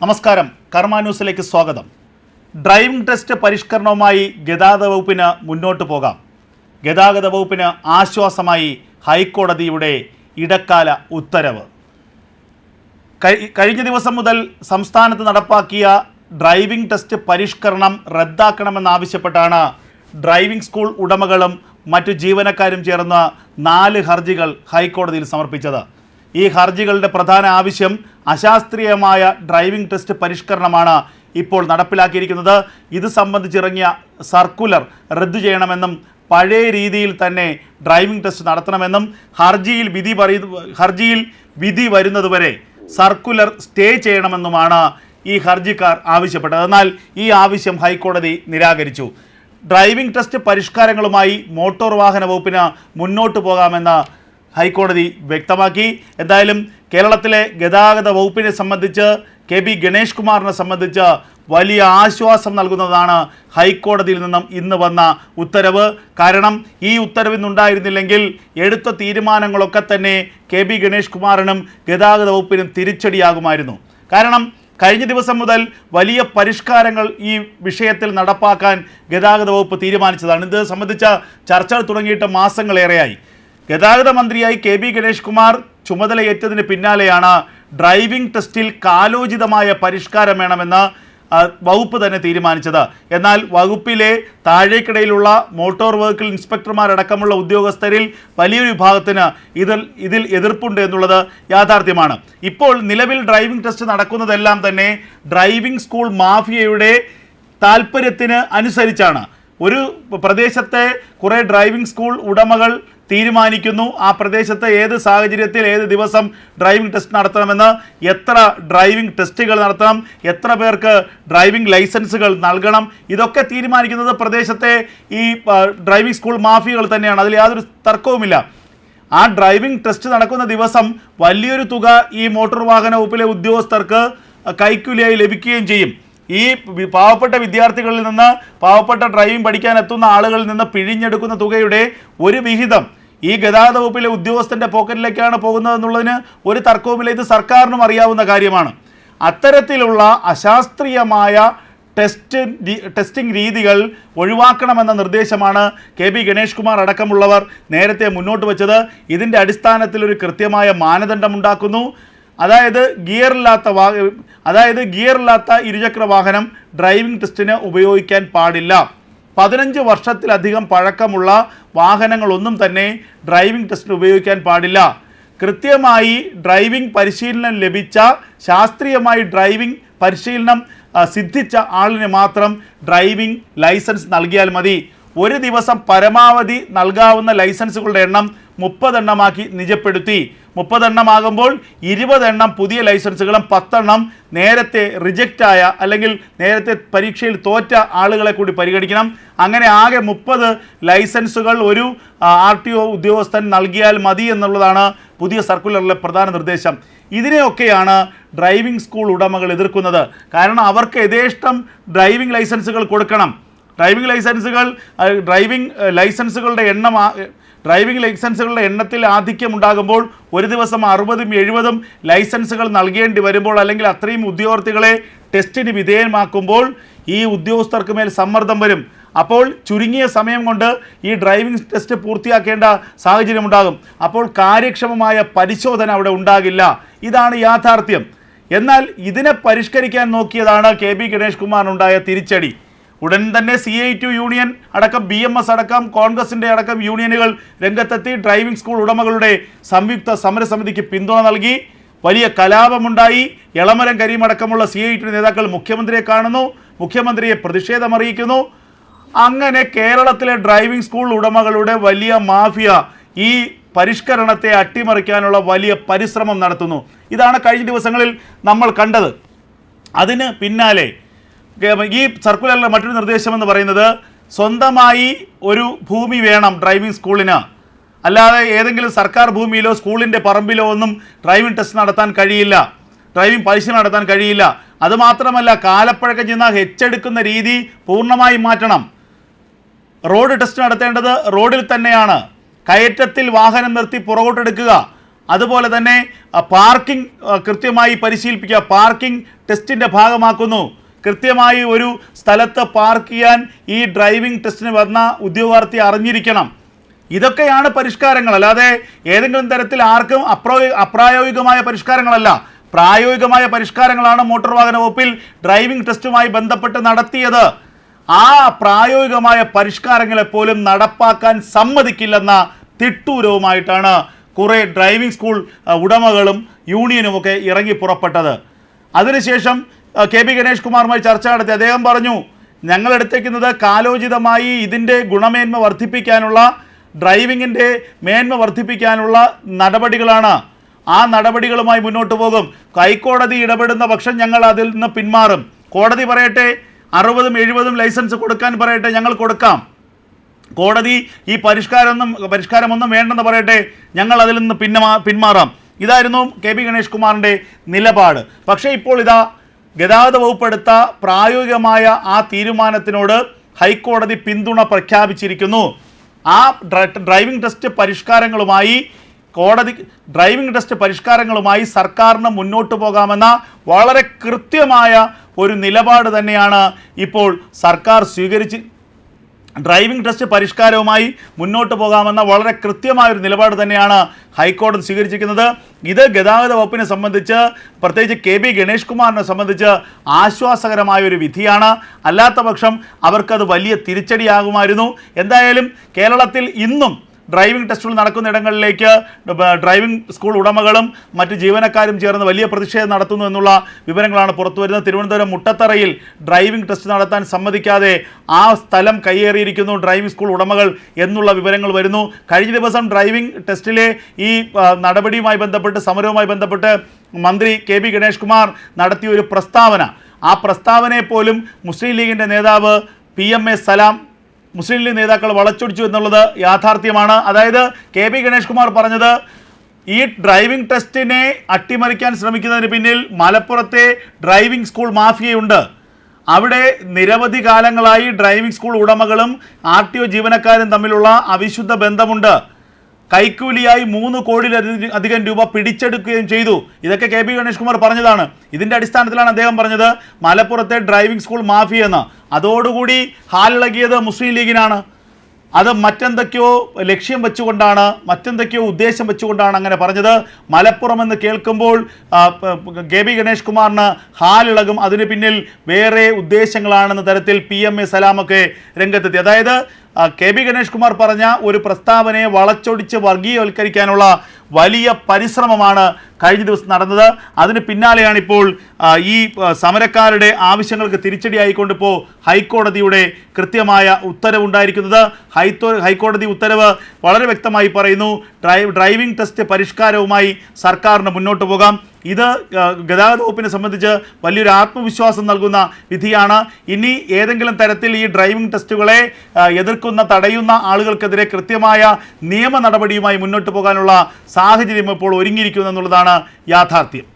നമസ്കാരം. കർമ്മ ന്യൂസിലേക്ക് സ്വാഗതം. ഡ്രൈവിംഗ് ടെസ്റ്റ് പരിഷ്കരണവുമായി ഗതാഗത വകുപ്പിന് മുന്നോട്ട് പോകാം. ഗതാഗത വകുപ്പിന് ആശ്വാസമായി ഹൈക്കോടതിയുടെ ഇടക്കാല ഉത്തരവ്. കഴിഞ്ഞ ദിവസം മുതൽ സംസ്ഥാനത്ത് നടപ്പാക്കിയ ഡ്രൈവിംഗ് ടെസ്റ്റ് പരിഷ്കരണം റദ്ദാക്കണമെന്നാവശ്യപ്പെട്ടാണ് ഡ്രൈവിംഗ് സ്കൂൾ ഉടമകളും മറ്റു ജീവനക്കാരും ചേർന്ന് നാല് ഹർജികൾ ഹൈക്കോടതിയിൽ സമർപ്പിച്ചത്. ഈ ഹർജികളുടെ പ്രധാന ആവശ്യം അശാസ്ത്രീയമായ ഡ്രൈവിംഗ് ടെസ്റ്റ് പരിഷ്കരണമാണ് ഇപ്പോൾ നടപ്പിലാക്കിയിരിക്കുന്നത്. ഇത് സംബന്ധിച്ചിറങ്ങിയ സർക്കുലർ റദ്ദു ചെയ്യണമെന്നും പഴയ രീതിയിൽ തന്നെ ഡ്രൈവിംഗ് ടെസ്റ്റ് നടത്തണമെന്നും ഹർജിയിൽ വിധി പറയുന്ന ഹർജിയിൽ വിധി വരുന്നതുവരെ സർക്കുലർ സ്റ്റേ ചെയ്യണമെന്നുമാണ് ഈ ഹർജിക്കാർ ആവശ്യപ്പെട്ടത്. എന്നാൽ ഈ ആവശ്യം ഹൈക്കോടതി നിരാകരിച്ചു. ഡ്രൈവിംഗ് ടെസ്റ്റ് പരിഷ്കാരങ്ങളുമായി മോട്ടോർ വാഹന വകുപ്പിന് മുന്നോട്ട് പോകാമെന്ന് ഹൈക്കോടതി വ്യക്തമാക്കി. എന്തായാലും കേരളത്തിലെ ഗതാഗത വകുപ്പിനെ സംബന്ധിച്ച് കെ ബി ഗണേഷ് കുമാറിനെ സംബന്ധിച്ച് വലിയ ആശ്വാസം നൽകുന്നതാണ് ഹൈക്കോടതിയിൽ നിന്നും ഇന്ന് വന്ന ഉത്തരവ്. കാരണം ഈ ഉത്തരവ് ഇന്നുണ്ടായിരുന്നില്ലെങ്കിൽ എടുത്ത തീരുമാനങ്ങളൊക്കെ തന്നെ കെ ബി ഗണേഷ് കുമാറിനും ഗതാഗത വകുപ്പിനും തിരിച്ചടിയാകുമായിരുന്നു. കാരണം കഴിഞ്ഞ ദിവസം മുതൽ വലിയ പരിഷ്കാരങ്ങൾ ഈ വിഷയത്തിൽ നടപ്പാക്കാൻ ഗതാഗത വകുപ്പ് തീരുമാനിച്ചതാണ്. ഇത് സംബന്ധിച്ച ചർച്ചകൾ തുടങ്ങിയിട്ട് മാസങ്ങളേറെയായി. ഗതാഗത മന്ത്രിയായി കെ ബി ഗണേഷ് കുമാർ ചുമതലയേറ്റതിന് പിന്നാലെയാണ് ഡ്രൈവിംഗ് ടെസ്റ്റിൽ കാലോചിതമായ പരിഷ്കാരം വേണമെന്ന് വകുപ്പ് തന്നെ തീരുമാനിച്ചത്. എന്നാൽ വകുപ്പിലെ താഴേക്കിടയിലുള്ള മോട്ടോർ വെഹിക്കിൾ ഇൻസ്പെക്ടർമാരടക്കമുള്ള ഉദ്യോഗസ്ഥരിൽ വലിയൊരു വിഭാഗത്തിന് ഇതിൽ ഇതിൽ എതിർപ്പുണ്ട് എന്നുള്ളത് യാഥാർത്ഥ്യമാണ്. ഇപ്പോൾ നിലവിൽ ഡ്രൈവിംഗ് ടെസ്റ്റ് നടക്കുന്നതെല്ലാം തന്നെ ഡ്രൈവിംഗ് സ്കൂൾ മാഫിയയുടെ താല്പര്യത്തിന് അനുസരിച്ചാണ്. ഒരു പ്രദേശത്തെ കുറേ ഡ്രൈവിംഗ് സ്കൂൾ ഉടമകൾ തീരുമാനിക്കുന്നു. ആ പ്രദേശത്ത് ഏത് സാഹചര്യത്തിൽ ഏത് ദിവസം ഡ്രൈവിംഗ് ടെസ്റ്റ് നടത്തണമെന്ന് എത്ര ഡ്രൈവിംഗ് ടെസ്റ്റുകൾ നടത്തണം എത്ര പേർക്ക് ഡ്രൈവിംഗ് ലൈസൻസുകൾ നൽകണം ഇതൊക്കെ തീരുമാനിക്കുന്നത് പ്രദേശത്തെ ഈ ഡ്രൈവിംഗ് സ്കൂൾ മാഫിയകൾ തന്നെയാണ്. അതിൽ യാതൊരു തർക്കവുമില്ല. ആ ഡ്രൈവിംഗ് ടെസ്റ്റ് നടക്കുന്ന ദിവസം വലിയൊരു തുക ഈ മോട്ടോർ വാഹന വകുപ്പിലെ ഉദ്യോഗസ്ഥർക്ക് കൈക്കൂലിയായി ലഭിക്കുകയും ചെയ്യും. ഈ പാവപ്പെട്ട വിദ്യാർത്ഥികളിൽ നിന്ന് പാവപ്പെട്ട ഡ്രൈവിംഗ് പഠിക്കാൻ എത്തുന്ന ആളുകളിൽ നിന്ന് പിഴിഞ്ഞെടുക്കുന്ന തുകയുടെ ഒരു വിഹിതം ഈ ഗതാഗത വകുപ്പിലെ ഉദ്യോഗസ്ഥന്റെ പോക്കറ്റിലേക്കാണ് പോകുന്നതെന്നുള്ളതിന് ഒരു തർക്കവുമില്ല. ഇത് സർക്കാരിനും അറിയാവുന്ന കാര്യമാണ്. അത്തരത്തിലുള്ള അശാസ്ത്രീയമായ ടെസ്റ്റ് ടെസ്റ്റിംഗ് രീതികൾ ഒഴിവാക്കണമെന്ന നിർദ്ദേശമാണ് കെ ബി ഗണേഷ് കുമാർ അടക്കമുള്ളവർ നേരത്തെ മുന്നോട്ട് വച്ചത്. ഇതിന്റെ അടിസ്ഥാനത്തിൽ ഒരു കൃത്യമായ മാനദണ്ഡമുണ്ടാക്കുന്നു. അതായത് ഗിയറില്ലാത്ത വാ അതായത് ഗിയറില്ലാത്ത ഇരുചക്ര വാഹനം ഡ്രൈവിംഗ് ടെസ്റ്റിന് ഉപയോഗിക്കാൻ പാടില്ല. പതിനഞ്ച് വർഷത്തിലധികം പഴക്കമുള്ള വാഹനങ്ങളൊന്നും തന്നെ ഡ്രൈവിംഗ് ടെസ്റ്റിന് ഉപയോഗിക്കാൻ പാടില്ല. കൃത്യമായി ഡ്രൈവിംഗ് പരിശീലനം ലഭിച്ച ശാസ്ത്രീയമായി ഡ്രൈവിംഗ് പരിശീലനം സിദ്ധിച്ച ആളിന് മാത്രം ഡ്രൈവിംഗ് ലൈസൻസ് നൽകിയാൽ മതി. ഒരു ദിവസം പരമാവധി നൽകാവുന്ന ലൈസൻസുകളുടെ എണ്ണം മുപ്പതെണ്ണമാക്കി നിജപ്പെടുത്തി. മുപ്പതെണ്ണമാകുമ്പോൾ ഇരുപതെണ്ണം പുതിയ ലൈസൻസുകളും പത്തെണ്ണം നേരത്തെ റിജക്റ്റായ അല്ലെങ്കിൽ നേരത്തെ പരീക്ഷയിൽ തോറ്റ ആളുകളെ കൂടി പരിഗണിക്കണം. അങ്ങനെ ആകെ മുപ്പത് ലൈസൻസുകൾ ഒരു ആർ ടി ഒ ഉദ്യോഗസ്ഥൻ നൽകിയാൽ മതി എന്നുള്ളതാണ് പുതിയ സർക്കുലറിലെ പ്രധാന നിർദ്ദേശം. ഇതിനെയൊക്കെയാണ് ഡ്രൈവിംഗ് സ്കൂൾ ഉടമകൾ എതിർക്കുന്നത്. കാരണം അവർക്ക് യഥേഷ്ടം ഡ്രൈവിംഗ് ലൈസൻസുകൾ കൊടുക്കണം. ഡ്രൈവിംഗ് ലൈസൻസുകൾ ഡ്രൈവിംഗ് ലൈസൻസുകളുടെ എണ്ണം ഡ്രൈവിംഗ് ലൈസൻസുകളുടെ എണ്ണത്തിൽ ആധിക്യം ഉണ്ടാകുമ്പോൾ ഒരു ദിവസം അറുപതും എഴുപതും ലൈസൻസുകൾ നൽകേണ്ടി വരുമ്പോൾ അല്ലെങ്കിൽ അത്രയും ഉദ്യോഗാർത്ഥികളെ ടെസ്റ്റിന് വിധേയമാക്കുമ്പോൾ ഈ ഉദ്യോഗസ്ഥർക്ക് മേൽ സമ്മർദ്ദം വരും. അപ്പോൾ ചുരുങ്ങിയ സമയം കൊണ്ട് ഈ ഡ്രൈവിംഗ് ടെസ്റ്റ് പൂർത്തിയാക്കേണ്ട സാഹചര്യം ഉണ്ടാകും. അപ്പോൾ കാര്യക്ഷമമായ പരിശോധന അവിടെ ഉണ്ടാകില്ല. ഇതാണ് യാഥാർത്ഥ്യം. എന്നാൽ ഇതിനെ പരിഷ്കരിക്കാൻ നോക്കിയതാണ് കെ ബി ഗണേഷ് കുമാറിനുണ്ടായ തിരിച്ചടി. ഉടൻ തന്നെ C I T U union അടക്കം ബി എം എസ് അടക്കം കോൺഗ്രസിന്റെ അടക്കം യൂണിയനുകൾ രംഗത്തെത്തി ഡ്രൈവിംഗ് സ്കൂൾ ഉടമകളുടെ സംയുക്ത സമരസമിതിക്ക് പിന്തുണ നൽകി. വലിയ കലാപമുണ്ടായി. എളമരം കരീം അടക്കമുള്ള സി ഐ ടു നേതാക്കൾ മുഖ്യമന്ത്രിയെ കാണുന്നു. മുഖ്യമന്ത്രിയെ പ്രതിഷേധമറിയിക്കുന്നു. അങ്ങനെ കേരളത്തിലെ ഡ്രൈവിംഗ് സ്കൂൾ ഉടമകളുടെ വലിയ മാഫിയ ഈ പരിഷ്കരണത്തെ അട്ടിമറിക്കാനുള്ള വലിയ പരിശ്രമം നടത്തുന്നു. ഇതാണ് കഴിഞ്ഞ ദിവസങ്ങളിൽ നമ്മൾ കണ്ടത്. അതിന് പിന്നാലെ ഈ സർക്കുലറിലെ മറ്റൊരു നിർദ്ദേശം എന്ന് പറയുന്നത് സ്വന്തമായി ഒരു ഭൂമി വേണം ഡ്രൈവിംഗ് സ്കൂളിന് അല്ലാതെ ഏതെങ്കിലും സർക്കാർ ഭൂമിയിലോ സ്കൂളിന്റെ പറമ്പിലോ ഒന്നും ഡ്രൈവിംഗ് ടെസ്റ്റ് നടത്താൻ കഴിയില്ല. ഡ്രൈവിംഗ് പരിശീലനം നടത്താൻ കഴിയില്ല. അതുമാത്രമല്ല കാലപ്പഴക്കം ചെന്ന ഹെച്ചെടുക്കുന്ന രീതി പൂർണമായും മാറ്റണം. റോഡ് ടെസ്റ്റ് നടത്തേണ്ടത് റോഡിൽ തന്നെയാണ്. കയറ്റത്തിൽ വാഹനം നിർത്തി പുറകോട്ടെടുക്കുക അതുപോലെ തന്നെ പാർക്കിംഗ് കൃത്യമായി പരിശീലിപ്പിക്കുക. പാർക്കിംഗ് ടെസ്റ്റിന്റെ ഭാഗമാക്കുന്നു. കൃത്യമായി ഒരു സ്ഥലത്ത് പാർക്ക് ചെയ്യാൻ ഈ ഡ്രൈവിംഗ് ടെസ്റ്റിന് വന്ന ഉദ്യോഗാർത്ഥി അറിഞ്ഞിരിക്കണം. ഇതൊക്കെയാണ് പരിഷ്കാരങ്ങൾ. അല്ലാതെ ഏതെങ്കിലും തരത്തിൽ ആർക്കും അപ്രോ അപ്രായോഗികമായ പരിഷ്കാരങ്ങളല്ല. പ്രായോഗികമായ പരിഷ്കാരങ്ങളാണ് മോട്ടോർ വാഹന വകുപ്പിൽ ഡ്രൈവിംഗ് ടെസ്റ്റുമായി ബന്ധപ്പെട്ട് നടത്തിയത്. ആ പ്രായോഗികമായ പരിഷ്കാരങ്ങളെ പോലും നടപ്പാക്കാൻ സമ്മതിക്കില്ലെന്ന തിട്ടൂരവുമായിട്ടാണ് കുറേ ഡ്രൈവിംഗ് സ്കൂൾ ഉടമകളും യൂണിയനുമൊക്കെ ഇറങ്ങി പുറപ്പെട്ടത്. അതിനുശേഷം കെ പി ഗണേഷ് കുമാറുമായി ചർച്ച നടത്തി. അദ്ദേഹം പറഞ്ഞു ഞങ്ങൾ എടുത്തേക്കുന്നത് കാലോചിതമായി ഇതിന്റെ ഗുണമേന്മ വർദ്ധിപ്പിക്കാനുള്ള ഡ്രൈവിങ്ങിന്റെ മേന്മ വർദ്ധിപ്പിക്കാനുള്ള നടപടികളാണ്. ആ നടപടികളുമായി മുന്നോട്ട് പോകും. ഹൈക്കോടതി ഇടപെടുന്ന പക്ഷം ഞങ്ങൾ അതിൽ നിന്ന് പിന്മാറും. കോടതി പറയട്ടെ അറുപതും എഴുപതും ലൈസൻസ് കൊടുക്കാൻ പറയട്ടെ ഞങ്ങൾ കൊടുക്കാം. കോടതി ഈ പരിഷ്കാരമൊന്നും പരിഷ്കാരമൊന്നും വേണ്ടെന്ന് പറയട്ടെ ഞങ്ങൾ അതിൽ നിന്ന് പിന്മാ പിന്മാറാം. ഇതായിരുന്നു കെ പി ഗണേഷ് കുമാറിന്റെ നിലപാട്. പക്ഷേ ഇപ്പോൾ ഇതാ ഗതാഗത വകുപ്പ് എടുത്ത പ്രായോഗികമായ ആ തീരുമാനത്തിനോട് ഹൈക്കോടതി പിന്തുണ പ്രഖ്യാപിച്ചിരിക്കുന്നു. ആ ഡ്രൈവിംഗ് ടെസ്റ്റ് പരിഷ്കാരങ്ങളുമായി കോടതി ഡ്രൈവിംഗ് ടെസ്റ്റ് പരിഷ്കാരങ്ങളുമായി സർക്കാരിന് മുന്നോട്ട് പോകാമെന്ന വളരെ കൃത്യമായ ഒരു നിലപാട് തന്നെയാണ് ഇപ്പോൾ സർക്കാർ സ്വീകരിച്ച് ഡ്രൈവിംഗ് ടെസ്റ്റ് പരിഷ്കാരവുമായി മുന്നോട്ട് പോകാമെന്ന വളരെ കൃത്യമായ ഒരു നിലപാട് തന്നെയാണ് ഹൈക്കോടതി സ്വീകരിച്ചിരിക്കുന്നത്. ഇത് ഗതാഗത വകുപ്പിനെ സംബന്ധിച്ച് പ്രത്യേകിച്ച് കെ ബി ഗണേഷ് കുമാറിനെ സംബന്ധിച്ച് ആശ്വാസകരമായ ഒരു വിധിയാണ്. അല്ലാത്ത പക്ഷം അവർക്കത് വലിയ തിരിച്ചടിയാകുമായിരുന്നു. എന്തായാലും കേരളത്തിൽ ഇന്നും ഡ്രൈവിംഗ് ടെസ്റ്റുകൾ നടക്കുന്ന ഇടങ്ങളിലേക്ക് ഡ്രൈവിംഗ് സ്കൂൾ ഉടമകളും മറ്റ് ജീവനക്കാരും ചേർന്ന് വലിയ പ്രതിഷേധം നടത്തുന്നു എന്നുള്ള വിവരങ്ങളാണ് പുറത്തു വരുന്നത് തിരുവനന്തപുരം മുട്ടത്തറയിൽ ഡ്രൈവിംഗ് ടെസ്റ്റ് നടത്താൻ സമ്മതിക്കാതെ ആ സ്ഥലം കയ്യേറിയിരിക്കുന്നു ഡ്രൈവിംഗ് സ്കൂൾ ഉടമകൾ എന്നുള്ള വിവരങ്ങൾ വരുന്നു. കഴിഞ്ഞ ദിവസം ഡ്രൈവിംഗ് ടെസ്റ്റിലെ ഈ നടപടിയുമായി ബന്ധപ്പെട്ട് സമരവുമായി ബന്ധപ്പെട്ട് മന്ത്രി കെ ബി ഗണേഷ് കുമാർ നടത്തിയ ഒരു പ്രസ്താവന. ആ പ്രസ്താവനയെ പോലും മുസ്ലിം ലീഗിന്റെ നേതാവ് P M A Salam Muslim League നേതാക്കൾ വളച്ചൊടിച്ചു എന്നുള്ളത് യാഥാർത്ഥ്യമാണ്. അതായത് കെ പി ഗണേഷ് കുമാർ പറഞ്ഞത് ഈ ഡ്രൈവിംഗ് ടെസ്റ്റിനെ അട്ടിമറിക്കാൻ ശ്രമിക്കുന്നതിന് പിന്നിൽ മലപ്പുറത്തെ ഡ്രൈവിംഗ് സ്കൂൾ മാഫിയയുണ്ട്. അവിടെ നിരവധി കാലങ്ങളായി ഡ്രൈവിംഗ് സ്കൂൾ ഉടമകളും ആർ ടി ഒ ജീവനക്കാരും തമ്മിലുള്ള അവിശുദ്ധ ബന്ധമുണ്ട്. കൈക്കൂലിയായി മൂന്ന് കോടിയിലധികം അധികം രൂപ പിടിച്ചെടുക്കുകയും ചെയ്തു. ഇതൊക്കെ കെ പി ഗണേഷ് കുമാർ പറഞ്ഞതാണ്. ഇതിന്റെ അടിസ്ഥാനത്തിലാണ് അദ്ദേഹം പറഞ്ഞത് മലപ്പുറത്തെ ഡ്രൈവിംഗ് സ്കൂൾ മാഫിയ എന്ന്. അതോടുകൂടി ഹാലിളകിയത് മുസ്ലിം ലീഗിനാണ്. അത് മറ്റെന്തൊക്കെയോ ലക്ഷ്യം വെച്ചുകൊണ്ടാണ് മറ്റെന്തൊക്കെയോ ഉദ്ദേശം വെച്ചുകൊണ്ടാണ് അങ്ങനെ പറഞ്ഞത്. മലപ്പുറം എന്ന് കേൾക്കുമ്പോൾ പ- പ- കെ ബി ഗണേഷ് കുമാറിന് ഹാലിളകും അതിന് പിന്നിൽ വേറെ ഉദ്ദേശങ്ങളാണെന്ന തരത്തിൽ പി എം എ സലാമൊക്കെ രംഗത്തെത്തി. അതായത് കെ ബി ഗണേഷ് കുമാർ പറഞ്ഞ ഒരു പ്രസ്താവനയെ വളച്ചൊടിച്ച് വർഗീയവൽക്കരിക്കാനുള്ള വലിയ പരിശ്രമമാണ് കഴിഞ്ഞ ദിവസം നടന്നത്. അതിന് പിന്നാലെയാണ് ഇപ്പോൾ ഈ സമരക്കാരുടെ ആവശ്യങ്ങൾക്ക് തിരിച്ചടിയായിക്കൊണ്ട് ഇപ്പോൾ ഹൈക്കോടതിയുടെ കൃത്യമായ ഉത്തരവുണ്ടായിരിക്കുന്നത്. ഹൈത്തോ ഹൈക്കോടതി ഉത്തരവ് വളരെ വ്യക്തമായി പറയുന്നു. ഡ്രൈവ് ഡ്രൈവിംഗ് ടെസ്റ്റ് പരിഷ്കാരവുമായി സർക്കാരിന് മുന്നോട്ട് പോകാം. ഇത് ഗതാഗത വകുപ്പിനെ സംബന്ധിച്ച് വലിയൊരു ആത്മവിശ്വാസം നൽകുന്ന വിധിയാണ്. ഇനി ഏതെങ്കിലും തരത്തിൽ ഈ ഡ്രൈവിംഗ് ടെസ്റ്റുകളെ എതിർക്കുന്ന തടയുന്ന ആളുകൾക്കെതിരെ കൃത്യമായ നിയമ നടപടിയുമായി മുന്നോട്ട് പോകാനുള്ള സാഹചര്യം ഇപ്പോൾ ഒരുങ്ങിയിരിക്കുന്നു എന്നുള്ളതാണ് യാഥാർത്ഥ്യം.